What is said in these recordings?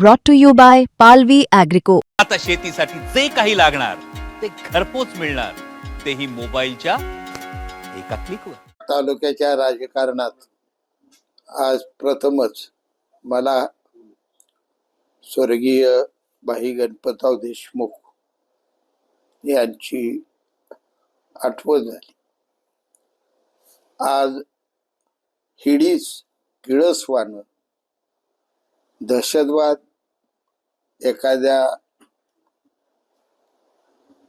brought to you by Palvi Agrico. आता शेतीसाठी जे काही लागणार ते घरपोच मिळणार. तेही मोबाईलच्या एका क्लिकवर तालुक्याच्या राजकारणात आज प्रथमच मला स्वर्गीय भाई गणपतराव देशमुख यांची आठवण झाली. आज हिडीस किळसवानं दहशतवाद एखाद्या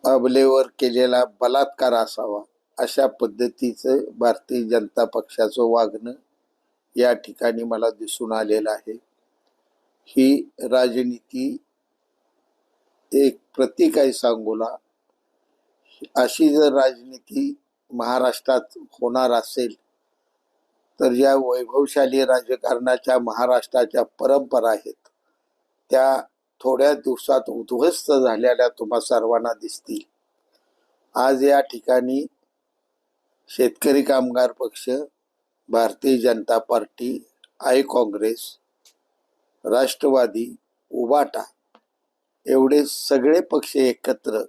अबलेवर केलेला बलात्कार असावा अशा पद्धतीचं भारतीय जनता पक्षाचं वागणं या ठिकाणी मला दिसून आलेलं आहे. ही राजनीती एक प्रतीक आहे सांगोला. अशी जर राजनीती महाराष्ट्रात होणार असेल तर ज्या वैभवशाली राजकारणाच्या महाराष्ट्राच्या परंपरा आहेत. त्या थोड्या दिवसात उद्ध्वस्त झालेल्या तुम्हा सर्वांना दिसतील. आज या ठिकाणी शेतकरी कामगार पक्ष भारतीय जनता पार्टी आय काँग्रेस राष्ट्रवादी उबाटा एवढे सगळे पक्ष एकत्र.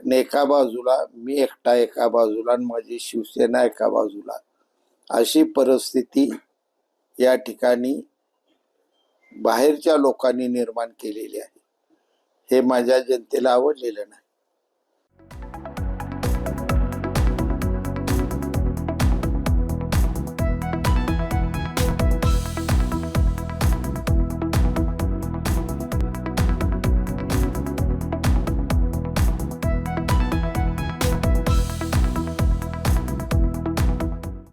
आणि एका बाजूला मी एकटा एका बाजूला आणि माझी शिवसेना एका बाजूला. अशी परिस्थिती या ठिकाणी बाहेरच्या लोकांनी निर्माण केलेली आहे. हे माझ्या जनतेला आवडलेलं नाही.